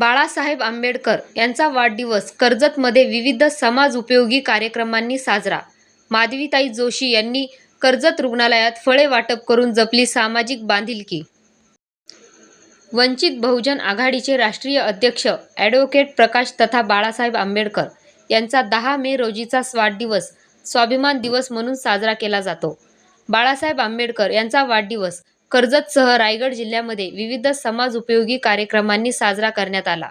बाळासाहेब आंबेडकर यांचा वाढदिवस कर्जतमध्ये विविध समाज उपयोगी कार्यक्रमांनी साजरा. माधवीताई जोशी यांनी कर्जत रुग्णालयात फळे वाटप करून जपली सामाजिक बांधिलकी. वंचित बहुजन आघाडीचे राष्ट्रीय अध्यक्ष ॲडव्होकेट प्रकाश तथा बाळासाहेब आंबेडकर यांचा दहा मे रोजीचा वाढदिवस स्वाभिमान दिवस म्हणून साजरा केला जातो. बाळासाहेब आंबेडकर यांचा वाढदिवस कर्जतसह रायगड जिल्ह्यामध्ये विविध समाज उपयोगी कार्यक्रमांनी साजरा करण्यात आला.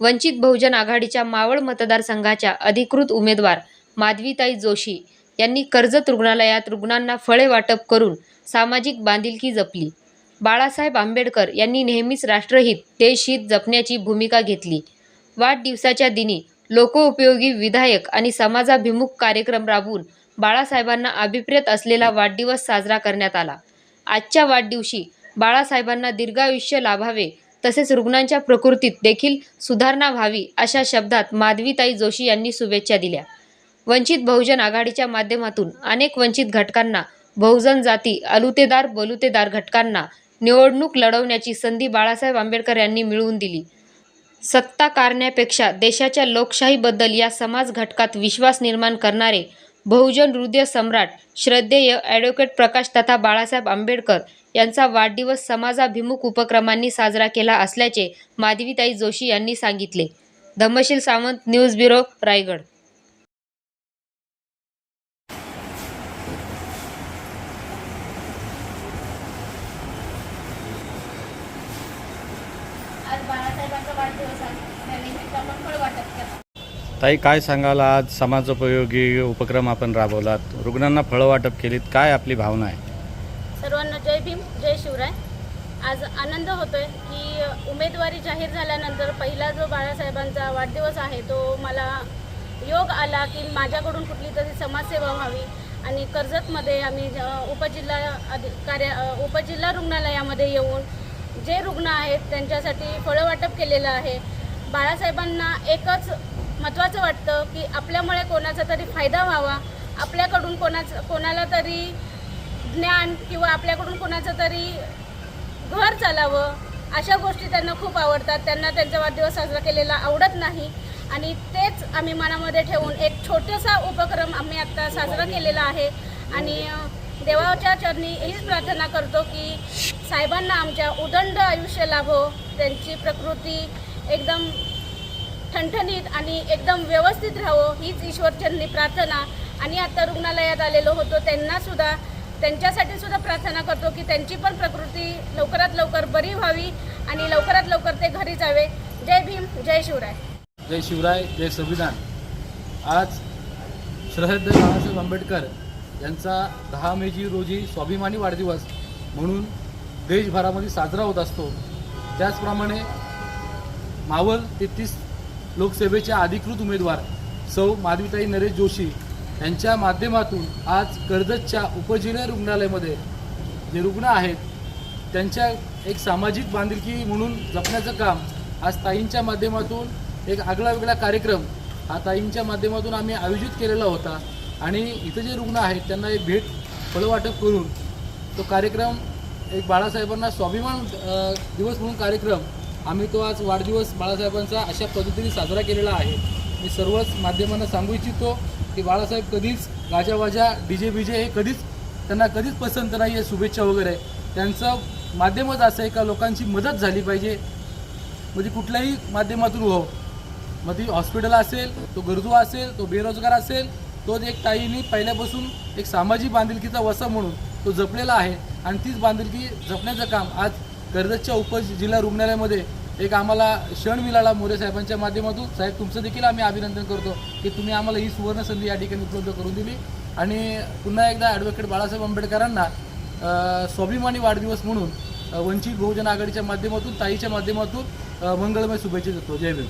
वंचित बहुजन आघाडीच्या मावळ मतदारसंघाच्या अधिकृत उमेदवार माधवीताई जोशी यांनी कर्जत रुग्णालयात रुग्णांना फळे वाटप करून सामाजिक बांधिलकी जपली. बाळासाहेब आंबेडकर यांनी नेहमीच राष्ट्रहित देशहित जपण्याची भूमिका घेतली. वाढदिवसाच्या दिनी लोकोपयोगी विधायक आणि समाजाभिमुख कार्यक्रम राबवून बाळासाहेबांना अभिप्रेत असलेला वाढदिवस साजरा करण्यात आला. आजच्या वाढदिवशी बाळासाहेबांना दीर्घायुष्य लाभावे तसेच रुग्णांच्या प्रकृतीत देखील सुधारणा व्हावी अशा शब्दात माधवीताई जोशी यांनी शुभेच्छा दिल्या. वंचित बहुजन आघाडीच्या माध्यमातून अनेक वंचित घटकांना बहुजन जाती अलुतेदार बलुतेदार घटकांना निवडणूक लढवण्याची संधी बाळासाहेब आंबेडकर यांनी मिळवून दिली. सत्ता कारण्यापेक्षा देशाच्या लोकशाहीबद्दल या समाज घटकात विश्वास निर्माण करणारे बहुजन हृदय सम्राट श्रद्धेय ॲडव्होकेट प्रकाश तथा बाळासाहेब आंबेडकर यांचा वाढदिवस समाजाभिमुख उपक्रमांनी साजरा केला असल्याचे माधवीताई जोशी यांनी सांगितले. Dhammasheel Sawant news bureau Raigad. आज बाळासाहेबांचा वाढदिवस आहे. त्यानिमित्त आपण फळ वाटप ताई काय सांगाल आज? समाजोपयोगी उपक्रम आपण राबवलात. रुग्णांना फळं वाटप केलीत. काय आपली भावना आहे? सर्वांना जय भीम जय शिवराय. आज आनंद होतोय की उमेदवारी जाहीर झाल्यानंतर पहिला जो बाळासाहेबांचा वाढदिवस आहे तो मला योग आला की माझ्याकडून कुठली तरी समाजसेवा व्हावी आणि कर्जतमध्ये आम्ही उपजिल्हा अधिकार्य उपजिल्हा रुग्णालयामध्ये येऊन जे रुग्ण आहेत त्यांच्यासाठी फळं वाटप केलेलं आहे. बाळासाहेबांना एकच महत्त्वाचं वाटतं की आपल्यामुळे कोणाचा तरी फायदा व्हावा आपल्याकडून कोणाचं कोणाला तरी ज्ञान किंवा आपल्याकडून कोणाचं तरी घर चालावं अशा गोष्टी त्यांना खूप आवडतात. त्यांना त्यांचा वाढदिवस साजरा केलेला आवडत नाही. आणि तेच आम्ही मनामध्ये ठेवून एक छोटासा उपक्रम आम्ही आत्ता साजरा केलेला आहे. आणि देवाच्या चरणी हीच प्रार्थना करतो की साहेबांना आमच्या उदंड आयुष्य लाभो. त्यांची प्रकृती एकदम ठणठणीत आणि एकदम व्यवस्थित राहावं हीच ईश्वरचरणी प्रार्थना. आणि आता रुग्णालयात आलेलो होतो त्यांनासुद्धा त्यांच्यासाठी सुद्धा प्रार्थना करतो की त्यांची पण प्रकृती लवकरात लवकर बरी व्हावी आणि लवकरात लवकर ते घरी जावे. जय भीम जय शिवराय. जय शिवराय जय संविधान. आज श्रद्धेय बाळासाहेब आंबेडकर यांचा दहा मेजी रोजी स्वाभिमानी वाढदिवस म्हणून देशभरामध्ये साजरा होत असतो. त्याचप्रमाणे मावल तेहतीस लोकसभेच्या अधिकृत उमेदवार सौ माधवीताई नरेश जोशी यांच्या माध्यमातून आज कर्जतच्या उपजिल्हा रुग्णालयामध्ये जे रुग्ण आहेत त्यांच्या एक सामाजिक बांधिलकी म्हणून जपण्याचं काम आज ताईंच्या माध्यमातून एक आगळा वेगळा कार्यक्रम हा ताईंच्या माध्यमातून आम्ही आयोजित केलेला होता आणि इथं जे रुग्ण आहेत त्यांना एक भेट फळवाटप करून तो कार्यक्रम एक बाळासाहेबांना स्वाभिमान दिवस म्हणून कार्यक्रम आम्ही तो आज वाढदिवस बाळासाहेबांचा अशा पद्धतीने साजरा केलेला आहे. मी सर्वच माध्यमांना सांगू इच्छितो की बाळासाहेब कधीच गाजावाजा डी जे बी जे हे कधीच त्यांना कधीच पसंत नाही आहे शुभेच्छा वगैरे. त्यांचं माध्यमच असं आहे का लोकांची मदत झाली पाहिजे? म्हणजे कुठल्याही माध्यमातून हो. मग ती हॉस्पिटल असेल तो गरजू असेल तो बेरोजगार असेल तो एक ताईने पहिल्यापासून एक सामाजिक बांधिलकीचा वसा म्हणून तो जपलेला आहे. आणि तीच बांधिलकी जपण्याचं काम आज कर्जतच्या उपजिल्हा रुग्णालयामध्ये एक आम्हाला क्षण मिळाला मोरे साहेबांच्या माध्यमातून. साहेब तुमचं देखील आम्ही अभिनंदन करतो की तुम्ही आम्हाला ही सुवर्ण संधी या ठिकाणी उपलब्ध करून दिली. आणि पुन्हा एकदा ॲडव्होकेट बाळासाहेब आंबेडकरांना स्वाभिमानी वाढदिवस म्हणून वंचित बहुजन आघाडीच्या माध्यमातून ताईच्या माध्यमातून मंगळमय शुभेच्छा देतो. जय भीम.